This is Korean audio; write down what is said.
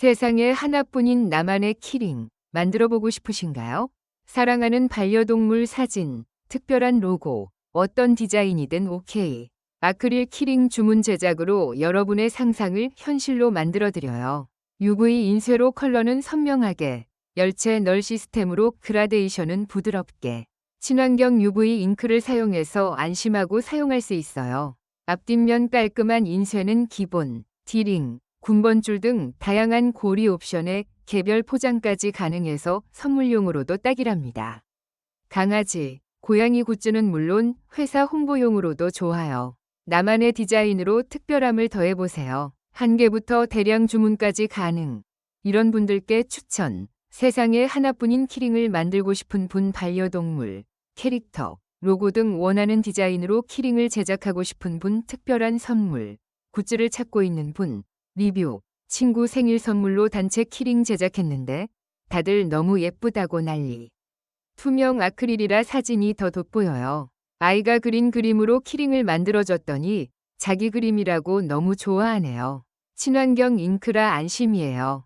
세상에 하나뿐인 나만의 키링 만들어 보고 싶으신가요? 사랑하는 반려동물 사진, 특별한 로고, 어떤 디자인이든 오케이. 아크릴 키링 주문 제작으로 여러분의 상상을 현실로 만들어 드려요. UV 인쇄로 컬러는 선명하게, 열체 널 시스템으로 그라데이션은 부드럽게, 친환경 UV 잉크를 사용해서 안심하고 사용할 수 있어요. 앞뒷면 깔끔한 인쇄는 기본, 디링, 군번줄 등 다양한 고리 옵션에 개별 포장까지 가능해서 선물용으로도 딱이랍니다. 강아지, 고양이 굿즈는 물론 회사 홍보용으로도 좋아요. 나만의 디자인으로 특별함을 더해보세요. 한 개부터 대량 주문까지 가능. 이런 분들께 추천. 세상에 하나뿐인 키링을 만들고 싶은 분 반려동물, 캐릭터, 로고 등 원하는 디자인으로 키링을 제작하고 싶은 분 특별한 선물, 굿즈를 찾고 있는 분, 리뷰, 친구 생일 선물로 단체 키링 제작했는데 다들 너무 예쁘다고 난리. 투명 아크릴이라 사진이 더 돋보여요. 아이가 그린 그림으로 키링을 만들어줬더니 자기 그림이라고 너무 좋아하네요. 친환경 잉크라 안심이에요.